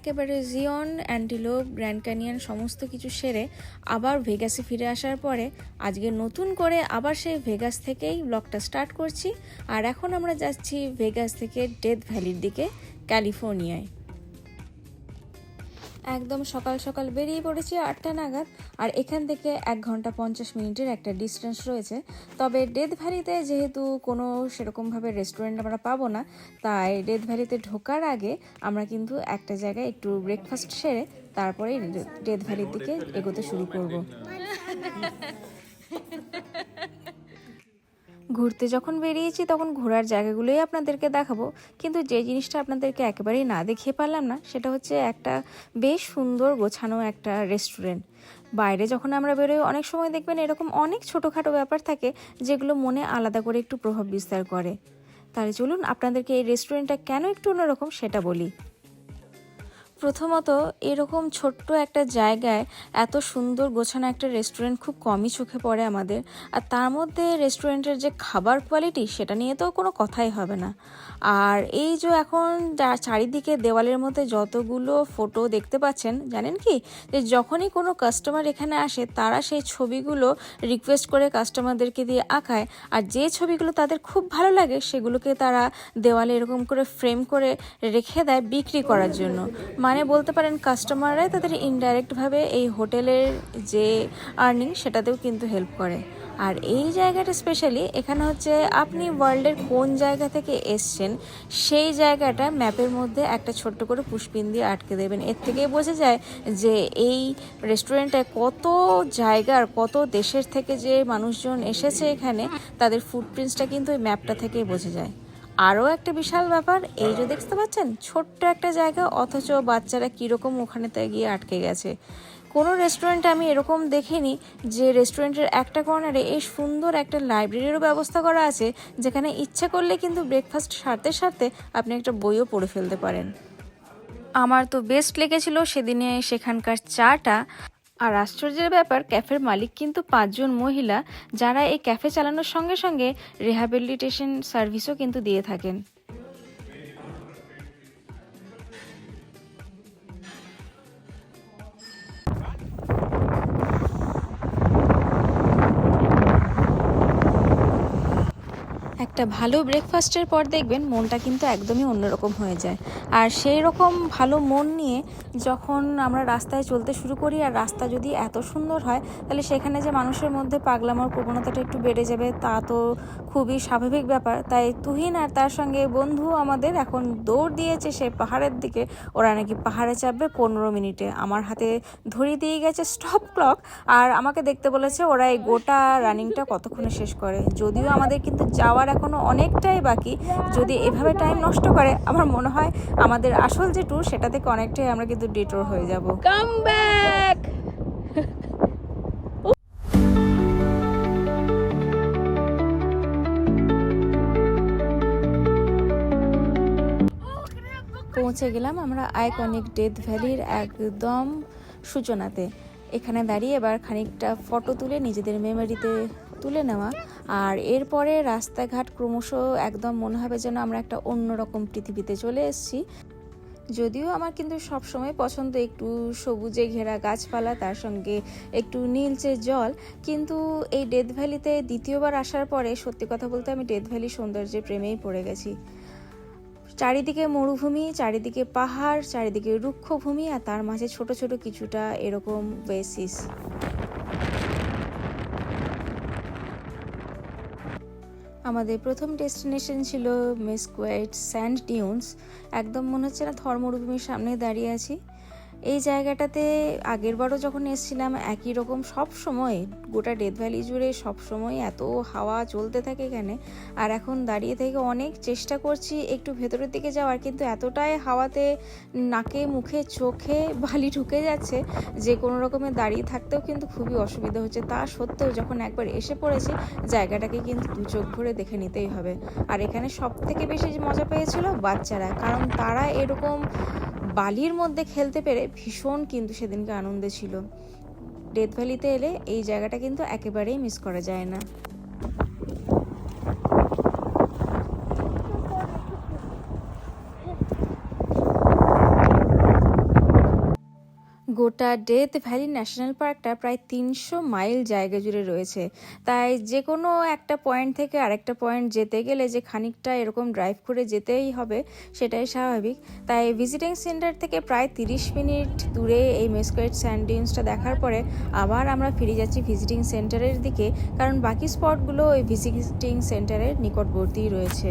একেবারে জিয়ন antelope grand canyon সমস্ত কিছু সেরে আবার ভেগাসে ফিরে আসার পরে আজকে নতুন করে আবার সেই ভেগাস থেকেই ব্লগটা স্টার্ট করছি। আর এখন আমরা যাচ্ছি ভেগাস থেকে ডেথ ভ্যালির দিকে ক্যালিফোর্নিয়ায় একদম সকাল সকাল বেরিয়ে পড়েছি আটটা নাগাদ আর এখান থেকে এক ঘণ্টা পঞ্চাশ মিনিটের একটা ডিস্টেন্স রয়েছে। তবে ডেথ ভ্যালিতে যেহেতু কোনো সেরকমভাবে রেস্টুরেন্ট আমরা পাবো না তাই ডেথ ভ্যালিতে ঢোকার আগে আমরা কিন্তু একটা জায়গায় একটু ব্রেকফাস্ট সেরে তারপরে ডেথ ভ্যালির দিকে এগোতে শুরু করব। ঘুরতে যখন বেরিয়েছি তখন ঘোরার জায়গাগুলোই আপনাদেরকে দেখাবো। কিন্তু যে জিনিসটা আপনাদেরকে একেবারেই না দেখিয়ে পারলাম না, সেটা হচ্ছে একটা বেশ সুন্দর গোছানো একটা রেস্টুরেন্ট। বাইরে যখন আমরা বেরোই, অনেক সময় দেখবেন এরকম অনেক ছোটোখাটো ব্যাপার থাকে, যেগুলো মনে আলাদা করে একটু প্রভাব বিস্তার করে। তাহলে চলুন, আপনাদেরকে এই রেস্টুরেন্টটা কেন একটু অন্যরকম সেটা বলি। প্রথমত, এরকম ছোট্ট একটা জায়গায় এত সুন্দর গোছানো একটা রেস্টুরেন্ট খুব কমই চোখে পড়ে আমাদের। আর তার মধ্যে রেস্টুরেন্টের যে খাবার কোয়ালিটি সেটা নিয়ে তো কোনো কথাই হবে না। আর এই যে এখন চারিদিকে দেওয়ালের মধ্যে যতগুলো ফটো দেখতে পাচ্ছেন, জানেন কি? যে যখনই কোনো কাস্টমার এখানে আসে, তারা সেই ছবিগুলো রিকোয়েস্ট করে কাস্টমারদেরকে দিয়ে আঁকায়। আর যে ছবিগুলো তাদের খুব ভালো লাগে, সেগুলোকে তারা দেওয়ালে এরকম করে ফ্রেম করে রেখে দেয় বিক্রি করার জন্য। মানে বলতে পারেন কাস্টমাররাই তাদের ইনডাইরেক্টভাবে এই হোটেলের যে আর্নিং সেটাতেও কিন্তু হেল্প করে। আর এই জায়গাটা স্পেশালি এখানে হচ্ছে আপনি ওয়ার্ল্ডের কোন জায়গা থেকে এসছেন, সেই জায়গাটা ম্যাপের মধ্যে একটা ছোট্ট করে পুষ্পিন দিয়ে আটকে দেবেন। এর থেকেই বোঝা যায় যে এই রেস্টুরেন্টে কত জায়গার কত দেশের থেকে যে মানুষজন এসেছে এখানে, তাদের ফুটপ্রিন্টসটা কিন্তু ওই ম্যাপটা থেকেই বোঝা যায়। আরও একটা বিশাল ব্যাপার, এই যে দেখতে পাচ্ছেন, ছোট্ট একটা জায়গা, অথচ বাচ্চারা কীরকম ওখানেতে গিয়ে আটকে গেছে। কোনো রেস্টুরেন্টে আমি এরকম দেখিনি যে রেস্টুরেন্টের একটা কর্নারে এই সুন্দর একটা লাইব্রেরিরও ব্যবস্থা করা আছে, যেখানে ইচ্ছে করলে কিন্তু ব্রেকফাস্ট সারতে সারতে আপনি একটা বইও পড়ে ফেলতে পারেন। আমার তো বেস্ট লেগেছিল সেদিনে সেখানকার চাটা। আর আশ্চর্যের ব্যাপার, ক্যাফের মালিক কিন্তু পাঁচজন মহিলা যারা এই ক্যাফে চালানোর সঙ্গে সঙ্গে রিহ্যাবিলিটেশন সার্ভিসও কিন্তু দিয়ে থাকেন। একটা ভালো ব্রেকফাস্টের পর দেখবেন মনটা কিন্তু একদমই অন্যরকম হয়ে যায়। আর সেই রকম ভালো মন নিয়ে যখন আমরা রাস্তায় চলতে শুরু করি আর রাস্তা যদি এত সুন্দর হয়, তাহলে সেখানে যে মানুষের মধ্যে পাগলামোর প্রবণতাটা একটু বেড়ে যাবে, তা তো খুবই স্বাভাবিক ব্যাপার। তাই তুহিন আর তার সঙ্গে বন্ধু আমাদের এখন দৌড় দিয়েছে সে পাহাড়ের দিকে। ওরা নাকি পাহাড়ে চাপবে পনেরো মিনিটে। আমার হাতে ধরিয়ে দিয়ে গেছে স্টপ ক্লক আর আমাকে দেখতে বলেছে ওরা এই গোটা রানিংটা কতক্ষণে শেষ করে। যদিও আমাদের কিন্তু যাওয়ার এখনও অনেকটাই বাকি। যদি এভাবে টাইম নষ্ট করে আমার মনে হয় আমাদের আসল যে ট্যুর সেটা থেকে অনেকটাই আমরা কিন্তু ডিটোর হয়ে যাব। কাম ব্যাক পৌঁছে গেলাম আমরা আইকনিক ডেথ ভ্যালির একদম সূচনাতে। এখানে দাঁড়িয়ে এবার খানিকটা ফটো তুলে নিজেদের মেমোরিতে তুলে নেওয়া। আর এরপরে রাস্তাঘাট ক্রমশ একদম মনে হবে যেন আমরা একটা অন্যরকম পৃথিবীতে চলে এসেছি। যদিও আমার কিন্তু সব সময় পছন্দ একটু সবুজে ঘেরা গাছপালা, তার সঙ্গে একটু নীলচে জল। কিন্তু এই ডেথ ভ্যালিতে দ্বিতীয়বার আসার পরে সত্যি কথা বলতে আমি ডেথ ভ্যালি সৌন্দর্যের প্রেমেই পড়ে গেছি। চারিদিকে মরুভূমি, চারিদিকে পাহাড়, চারিদিকে রুক্ষভূমি আর তার মাঝে ছোট ছোট কিছুটা এরকম বেসিস আমাদের প্রথম ডেস্টিনেশন ছিল মেসকোয়েট স্যান্ড ডিউন্স। একদম মনে হচ্ছে না থর মরুভূমির সামনে দাঁড়িয়ে আছি। এই জায়গাটাতে আগের বারও যখন এসেছিলাম, একই রকম সব সময়, গোটা ডেথ ভ্যালি জুড়ে সব সময় এত হাওয়া চলতে থাকে এখানে। আর এখন দাঁড়িয়ে থেকে অনেক চেষ্টা করছি একটু ভেতরের দিকে যাওয়ার, কিন্তু এতটাই হাওয়াতে নাকে, মুখে, চোখে বালি ঢুকে যাচ্ছে যে কোনো রকমে দাঁড়িয়ে থাকতেও কিন্তু খুবই অসুবিধা হচ্ছে। তা সত্ত্বেও যখন একবার এসে পড়েছি, জায়গাটাকে কিন্তু দু চোখ ভরে দেখে নিতেই হবে। আর এখানে সব থেকে বেশি মজা পেয়েছিল বাচ্চারা, কারণ তারা এরকম বালির মধ্যে খেলতে পেরে ভীষণ কিন্তু সেদিনকে আনন্দে ছিল। ডেথ ভ্যালিতে এলে এই জায়গাটা কিন্তু একেবারেই মিস করা যায় না। গোটা ডেথ ভ্যালি ন্যাশনাল পার্কটা প্রায় তিনশো মাইল জায়গা জুড়ে রয়েছে। তাই যে কোনো একটা পয়েন্ট থেকে আরেকটা পয়েন্ট যেতে গেলে যে খানিকটা এরকম ড্রাইভ করে যেতেই হবে, সেটাই স্বাভাবিক। তাই ভিজিটিং সেন্টার থেকে প্রায় তিরিশ মিনিট দূরে এই মেসকোয়েট স্যান্ডিউন্সটা দেখার পরে আবার আমরা ফিরে যাচ্ছি ভিজিটিং সেন্টারের দিকে, কারণ বাকি স্পটগুলো ওই ভিজিটিং সেন্টারের নিকটবর্তী রয়েছে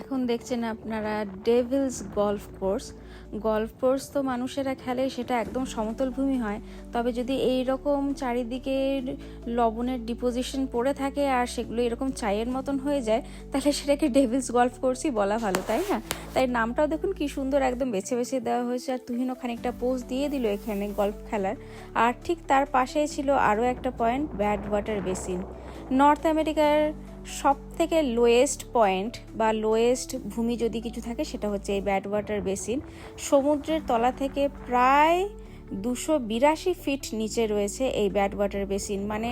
এখন দেখছেন আপনারা Devil's Golf Course golf course তো মানুষেরা খেলে, সেটা একদম সমতল ভূমি হয়। তবে যদি এই রকম চারিদিকে লবণের ডিপোজিশন পড়ে থাকে আর সেগুলো এরকম চায়ের মতন হয়ে যায়, তাহলে সেটাকে ডেভিলস গলফ কোর্সই বলা ভালো, তাই না? তাই নামটাও দেখুন কি সুন্দর একদম বেছে বেছে দেওয়া হয়েছে। আর তুহিনও খানিকটা পোজ দিয়ে দিল এখানে গলফ খেলার। আর ঠিক তার পাশেই ছিল আরও একটা point bad water basin north আমেরিকার সব থেকে লোয়েস্ট পয়েন্ট বা লোয়েস্ট ভূমি যদি কিছু থাকে, সেটা হচ্ছে এই ব্যাড ওয়াটার বেসিন সমুদ্রের তলা থেকে প্রায় দুশো বিরাশি ফিট নিচে রয়েছে এই ব্যাড ওয়াটার বেসিন মানে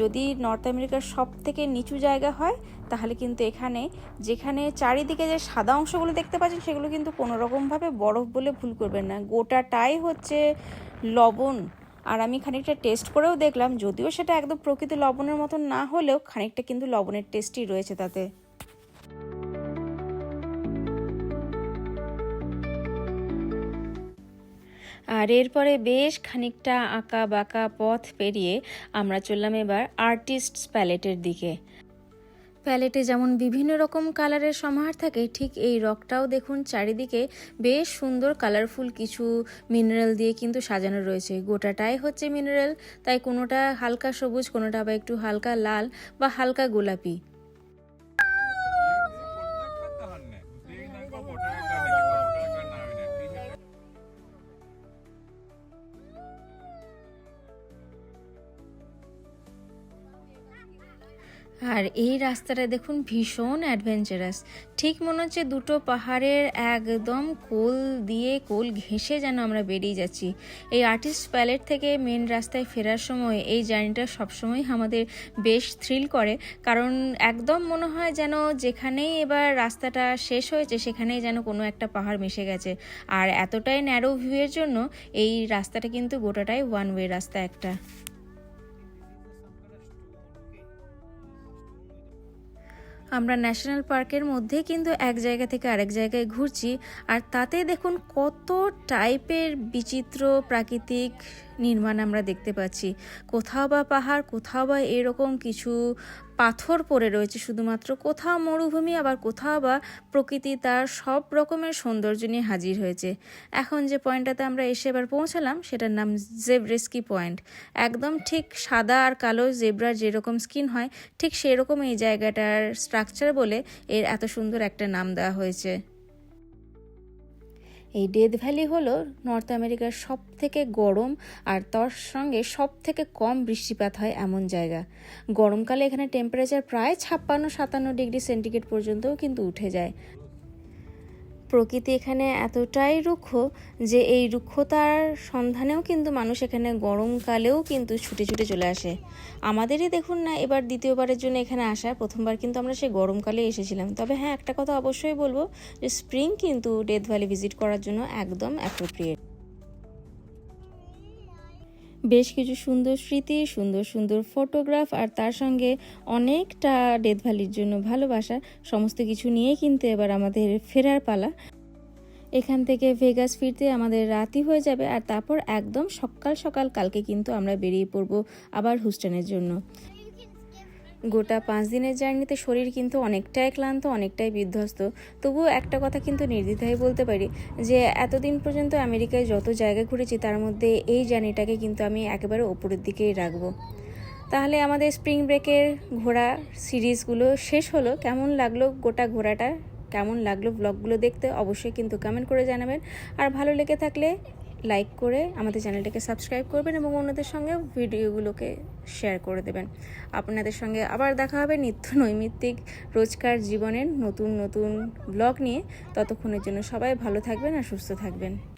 যদি নর্থ আমেরিকার সব থেকে নিচু জায়গা হয়, তাহলে কিন্তু এখানে যেখানে চারিদিকে যে সাদা অংশগুলো দেখতে পাচ্ছেন, সেগুলো কিন্তু কোনো রকমভাবে বরফ বলে ভুল করবেন না। গোটাটাই হচ্ছে লবণ। আর আমি খানিকটা টেস্ট করেও দেখলাম, যদিও সেটা একদম প্রকৃত লবণের মতন না হলেও খানিকটা কিন্তু লবণের টেস্টই রয়েছে তাতে। আর এরপরে বেশ খানিকটা আঁকা বাঁকা পথ পেরিয়ে আমরা চললাম এবার আর্টিস্টস প্যালেটের দিকে। প্যালেটে যেমন বিভিন্ন রকম কালারের সমাহার থাকে, ঠিক এই রকটাও দেখুন চারিদিকে বেশ সুন্দর কালারফুল কিছু মিনারেল দিয়ে কিন্তু সাজানো রয়েছে। গোটাটাই হচ্ছে মিনারেল তাই কোনোটা হালকা সবুজ, কোনোটা আবার একটু হালকা লাল বা হালকা গোলাপি। আর এই রাস্তাটা দেখুন ভীষণ অ্যাডভেঞ্চারাস ঠিক মনে হচ্ছে দুটো পাহাড়ের একদম কোল দিয়ে কোল ঘেঁষে যেন আমরা বেরিয়ে যাচ্ছি। এই আর্টিস্ট প্যালেট থেকে মেন রাস্তায় ফেরার সময় এই জার্নিটা সবসময় আমাদের বেশ থ্রিল করে। কারণ একদম মনে হয় যেন যেখানেই এবার রাস্তাটা শেষ হয়েছে, সেখানেই যেন কোনো একটা পাহাড় মিশে গেছে। আর এতটাই ন্যারো ভিউয়ের জন্য এই রাস্তাটা কিন্তু গোটাটাই ওয়ান ওয়ে রাস্তা একটা। আমরা ন্যাশনাল পার্কের মধ্যে কিন্তু এক জায়গা থেকে আরেক জায়গায় ঘুরছি, আর তাতে দেখুন কত টাইপের বিচিত্র প্রাকৃতিক নির্মাণ আমরা দেখতে পাচ্ছি। কোথাও বা পাহাড়, কোথাও বা এরকম কিছু পাথর পড়ে রয়েছে শুধুমাত্র। কোথাও মরুভূমি, আবার কোথাও বা প্রকৃতি তার সব রকমের সৌন্দর্য নিয়ে হাজির হয়েছে। এখন যে পয়েন্টটাতে আমরা এসে এবার পৌঁছালাম, সেটার নাম জেব্রেস্কি পয়েন্ট। একদম ঠিক সাদা আর কালো জেব্রার যেরকম স্কিন হয়, ঠিক সেরকম এই জায়গাটার স্ট্রাকচার বলে এর এত সুন্দর একটা নাম দেওয়া হয়েছে। এই ডেথ ভ্যালি হলো নর্থ আমেরিকার সব থেকে গরম আর তার সঙ্গে সব থেকে কম বৃষ্টিপাত হয় এমন জায়গা। গরমকালে এখানে টেম্পারেচার প্রায় ছাপ্পান্ন সাতান্ন ডিগ্রি সেন্টিগ্রেড পর্যন্তও কিন্তু উঠে যায়। প্রকৃতি এখানে এতটাই রুক্ষ যে এই রুক্ষতার সন্ধানেও কিন্তু মানুষ এখানে গরমকালেও কিন্তু ছুটে ছুটে চলে আসে। আমাদেরই দেখুন না, এবার দ্বিতীয়বারের জন্য এখানে আসার প্রথমবার কিন্তু আমরা সেই গরমকালে এসেছিলাম। তবে হ্যাঁ একটা কথা অবশ্যই বলব যে স্প্রিং কিন্তু ডেথ ভ্যালি ভিজিট করার জন্য একদম অ্যাপ্রোপ্রিয়েট বেশ কিছু সুন্দর স্মৃতি, সুন্দর সুন্দর ফটোগ্রাফ আর তার সঙ্গে অনেকটা ডেথ ভ্যালির জন্য ভালোবাসা, সমস্ত কিছু নিয়ে কিন্তু এবার আমাদের ফেরার পালা। এখান থেকে ভেগাস ফিরতে আমাদের রাতি হয়ে যাবে, আর তারপর একদম সকাল সকাল কালকে কিন্তু আমরা বেরিয়ে পড়ব আবার হুস্টনের জন্য। গোটা পাঁচ দিনের জার্নিতে শরীর কিন্তু অনেকটাই ক্লান্ত, অনেকটাই বিধ্বস্ত। তবুও একটা কথা কিন্তু নির্দ্বিধায় বলতে পারি যে, এতদিন পর্যন্ত আমেরিকায় যত জায়গা ঘুরেছি, তার মধ্যে এই জার্নিটাকে কিন্তু আমি একেবারে ওপরের দিকেই রাখব। তাহলে আমাদের স্প্রিং ব্রেকের ঘোরা সিরিজগুলো শেষ হলো। কেমন লাগল গোটা ঘোরাটা কেমন লাগল ব্লগগুলো দেখতে? অবশ্যই কিন্তু কমেন্ট করে জানাবেন। আর ভালো লেগে থাকলে লাইক করে আমাদের চ্যানেলটাকে সাবস্ক্রাইব করবেন এবং অন্যদের সঙ্গে ভিডিওগুলোকে শেয়ার করে দেবেন। আপনাদের সঙ্গে আবার দেখা হবে নিত্য নৈমিত্তিক রোজকার জীবনের নতুন নতুন ব্লগ নিয়ে। ততক্ষণের জন্য সবাই ভালো থাকবেন আর সুস্থ থাকবেন।